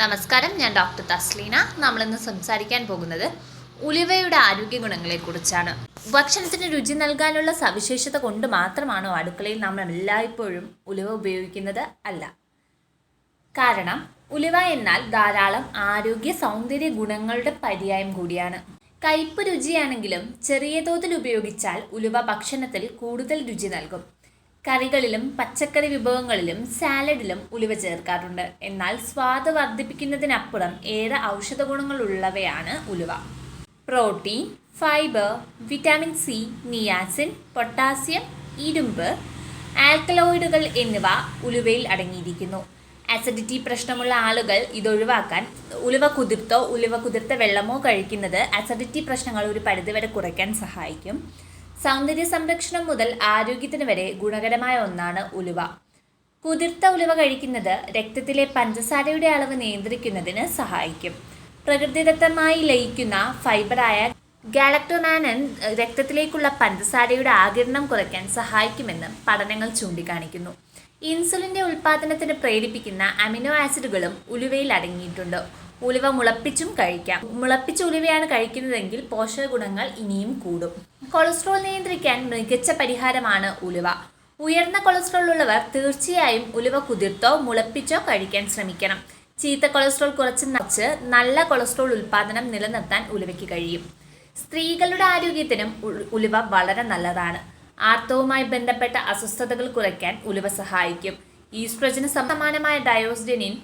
നമസ്കാരം ഞാൻ ഡോക്ടർ തസ്ലീന. നമ്മളിന്ന് സംസാരിക്കാൻ പോകുന്നത് ഉലുവയുടെ ആരോഗ്യ ഗുണങ്ങളെക്കുറിച്ചാണ് ഭക്ഷണത്തിന് രുചി നൽകാനുള്ള സവിശേഷത കൊണ്ട് മാത്രമാണോ അടുക്കളയിൽ നമ്മൾ എല്ലായ്പ്പോഴും ഉലുവ ഉപയോഗിക്കുന്നത് അല്ല? കാരണം ഉലുവ എന്നാൽ ധാരാളം ആരോഗ്യ സൗന്ദര്യ ഗുണങ്ങളുടെ പര്യായം കൂടിയാണ്. കയ്പ് രുചിയാണെങ്കിലും ചെറിയ തോതിൽ ഉപയോഗിച്ചാൽ ഉലുവ ഭക്ഷണത്തിൽ കൂടുതൽ രുചി നൽകും. കറികളിലും പച്ചക്കറി വിഭവങ്ങളിലും സാലഡിലും ഉലുവ ചേർക്കാറുണ്ട്. എന്നാൽ സ്വാദ് വർദ്ധിപ്പിക്കുന്നതിനപ്പുറം ഏറെ ഔഷധ ഗുണങ്ങളുള്ളവയാണ് ഉലുവ. Protein fibre vitamin C niacin potassium ഇരുമ്പ് ആൽക്കലോയിഡുകൾ എന്നിവ ഉലുവയിൽ അടങ്ങിയിരിക്കുന്നു. അസിഡിറ്റി പ്രശ്നമുള്ള ആളുകൾ ഇതൊഴിവാക്കാൻ ഉലുവ കുതിർത്തോ ഉലുവ കുതിർത്ത വെള്ളമോ കഴിക്കുന്നത് അസിഡിറ്റി പ്രശ്നങ്ങൾ ഒരു പരിധിവരെ കുറയ്ക്കാൻ സഹായിക്കും. സൗന്ദര്യ സംരക്ഷണം മുതൽ ആരോഗ്യത്തിന് വരെ ഗുണകരമായ ഒന്നാണ് ഉലുവ. കുതിർത്ത ഉലുവ കഴിക്കുന്നത് രക്തത്തിലെ പഞ്ചസാരയുടെ അളവ് നിയന്ത്രിക്കുന്നതിന് സഹായിക്കും. പ്രകൃതിദത്തമായി ലയിക്കുന്ന ഫൈബറായ ഗാലക്ടോനാനൻ രക്തത്തിലേക്കുള്ള പഞ്ചസാരയുടെ ആകിരണം കുറയ്ക്കാൻ സഹായിക്കുമെന്ന് പഠനങ്ങൾ ചൂണ്ടിക്കാണിക്കുന്നു. ഇൻസുലിന്റെ ഉൽപ്പാദനത്തിന് പ്രേരിപ്പിക്കുന്ന അമിനോ ആസിഡുകളും ഉലുവയിൽ അടങ്ങിയിട്ടുണ്ട്. ഉലുവ മുളപ്പിച്ചും കഴിക്കാം. മുളപ്പിച്ച ഉലുവയാണ് കഴിക്കുന്നതെങ്കിൽ പോഷക ഗുണങ്ങൾ ഇനിയും കൂടും. കൊളസ്ട്രോൾ നിയന്ത്രിക്കാൻ മികച്ച പരിഹാരമാണ് ഉലുവ. ഉയർന്ന കൊളസ്ട്രോൾ ഉള്ളവർ തീർച്ചയായും ഉലുവ കുതിർത്തോ മുളപ്പിച്ചോ കഴിക്കാൻ ശ്രമിക്കണം. ചീത്ത കൊളസ്ട്രോൾ കുറച്ച് നച്ച് നല്ല കൊളസ്ട്രോൾ ഉൽപ്പാദനം നിലനിർത്താൻ ഉലുവയ്ക്ക് കഴിയും. സ്ത്രീകളുടെ ആരോഗ്യത്തിനും ഉലുവ വളരെ നല്ലതാണ്. ആർത്തവുമായി ബന്ധപ്പെട്ട അസ്വസ്ഥതകൾ കുറയ്ക്കാൻ ഉലുവ സഹായിക്കും. ഈസ്ട്രജന് സമാനമായ ഡയോസ്ഡെനിൻ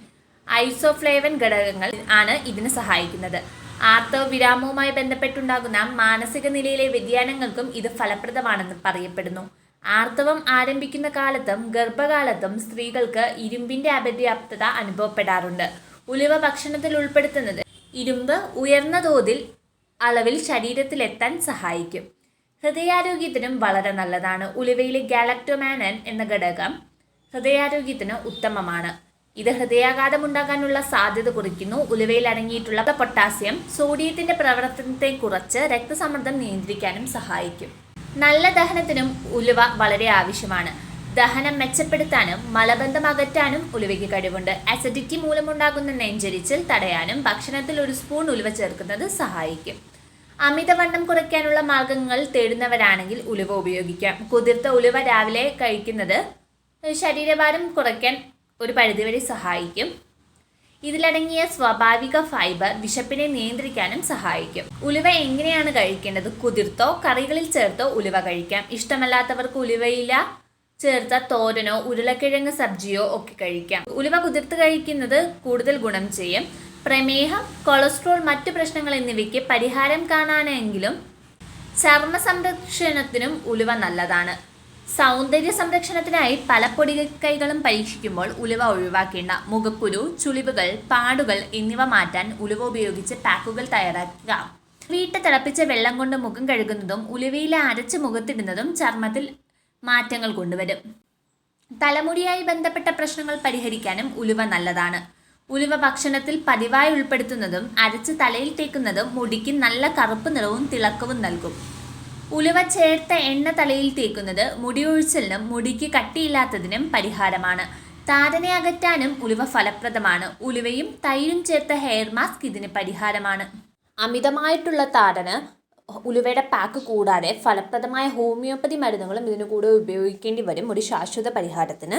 ഐസോഫ്ലേവൻ ഘടകങ്ങൾ ആണ് ഇതിന് സഹായിക്കുന്നത്. ആർത്തവ വിരാമവുമായി ബന്ധപ്പെട്ടുണ്ടാകുന്ന മാനസിക നിലയിലെ വ്യതിയാനങ്ങൾക്കും ഇത് ഫലപ്രദമാണെന്ന് പറയപ്പെടുന്നു. ആർത്തവം ആരംഭിക്കുന്ന കാലത്തും ഗർഭകാലത്തും സ്ത്രീകൾക്ക് ഇരുമ്പിന്റെ അപര്യാപ്തത അനുഭവപ്പെടാറുണ്ട്. ഉലുവ ഭക്ഷണത്തിൽ ഉൾപ്പെടുത്തുന്നത് ഇരുമ്പ് ഉയർന്ന തോതിൽ അളവിൽ ശരീരത്തിലെത്താൻ സഹായിക്കും. ഹൃദയാരോഗ്യത്തിനും വളരെ നല്ലതാണ്. ഉലുവയിലെ ഗാലക്ടോമാനൻ എന്ന ഘടകം ഹൃദയാരോഗ്യത്തിന് ഉത്തമമാണ്. ഇത് ഹൃദയാഘാതം ഉണ്ടാകാനുള്ള സാധ്യത കുറയ്ക്കുന്നു. ഉലുവയിൽ അടങ്ങിയിട്ടുള്ള പൊട്ടാസ്യം സോഡിയത്തിന്റെ പ്രവർത്തനത്തെ കുറച്ച് രക്തസമ്മർദ്ദം നിയന്ത്രിക്കാനും സഹായിക്കും. നല്ല ദഹനത്തിനും ഉലുവ വളരെ ആവശ്യമാണ്. ദഹനം മെച്ചപ്പെടുത്താനും മലബന്ധം അകറ്റാനും ഉലുവയ്ക്ക് കഴിവുണ്ട്. അസിഡിറ്റി മൂലമുണ്ടാകുന്ന നെഞ്ചരിച്ചിൽ തടയാനും ഭക്ഷണത്തിൽ ഒരു സ്പൂൺ ഉലുവ ചേർക്കുന്നത് സഹായിക്കും. അമിതവണ്ണം കുറയ്ക്കാനുള്ള മാർഗങ്ങൾ തേടുന്നവരാണെങ്കിൽ ഉലുവ ഉപയോഗിക്കാം. കുതിർത്ത ഉലുവ രാവിലെ കഴിക്കുന്നത് ശരീരഭാരം കുറയ്ക്കാൻ ഒരു പരിധിവരെ സഹായിക്കും. ഇതിലടങ്ങിയ സ്വാഭാവിക ഫൈബർ വിശപ്പിനെ നിയന്ത്രിക്കാനും സഹായിക്കും. ഉലുവ എങ്ങനെയാണ് കഴിക്കേണ്ടത്? കുതിർത്തോ കറികളിൽ ചേർത്തോ ഉലുവ കഴിക്കാം. ഇഷ്ടമല്ലാത്തവർക്ക് ഉലുവയില ചേർത്ത തോരനോ ഉരുളക്കിഴങ്ങ് സബ്ജിയോ ഒക്കെ കഴിക്കാം. ഉലുവ കുതിർത്ത് കഴിക്കുന്നത് കൂടുതൽ ഗുണം ചെയ്യും. പ്രമേഹം കൊളസ്ട്രോൾ മറ്റു പ്രശ്നങ്ങൾ എന്നിവയ്ക്ക് പരിഹാരം കാണാനെങ്കിലും ചർമ്മ സംരക്ഷണത്തിനും ഉലുവ നല്ലതാണ്. സൗന്ദര്യ സംരക്ഷണത്തിനായി പല പൊടികൈകളും പരീക്ഷിക്കുമ്പോൾ ഉലുവ ഒഴിവാക്കേണ്ട മുഖക്കുരു ചുളിവുകൾ പാടുകൾ എന്നിവ മാറ്റാൻ ഉലുവ ഉപയോഗിച്ച് പാക്കുകൾ തയ്യാറാക്കുക. വീട്ട് തിളപ്പിച്ച വെള്ളം കൊണ്ട് മുഖം കഴുകുന്നതും ഉലുവയിലെ അരച്ച് മുഖത്തിടുന്നതും ചർമ്മത്തിൽ മാറ്റങ്ങൾ കൊണ്ടുവരും. തലമുടിയായി ബന്ധപ്പെട്ട പ്രശ്നങ്ങൾ പരിഹരിക്കാനും ഉലുവ നല്ലതാണ്. ഉലുവ ഭക്ഷണത്തിൽ പതിവായി ഉൾപ്പെടുത്തുന്നതും അരച്ച് തലയിൽ തേക്കുന്നതും മുടിക്ക് നല്ല കറുപ്പ് നിറവും തിളക്കവും നൽകും. ഉലുവ ചേർത്ത എണ്ണ തലയിൽ തേക്കുന്നത് മുടിയൊഴിച്ചിലിനും മുടിക്ക് കട്ടിയില്ലാത്തതിനും പരിഹാരമാണ്. താരനെ അകറ്റാനും ഉലുവ ഫലപ്രദമാണ്. ഉലുവയും തൈരും ചേർത്ത ഹെയർ മാസ്ക് ഇതിന് പരിഹാരമാണ്. അമിതമായിട്ടുള്ള താരന് ഉലുവയുടെ പാക്ക് കൂടാതെ ഫലപ്രദമായ ഹോമിയോപ്പതി മരുന്നുകളും ഇതിനു കൂടെ ഉപയോഗിക്കേണ്ടി വരും. ഒരു ശാശ്വത പരിഹാരത്തിന്.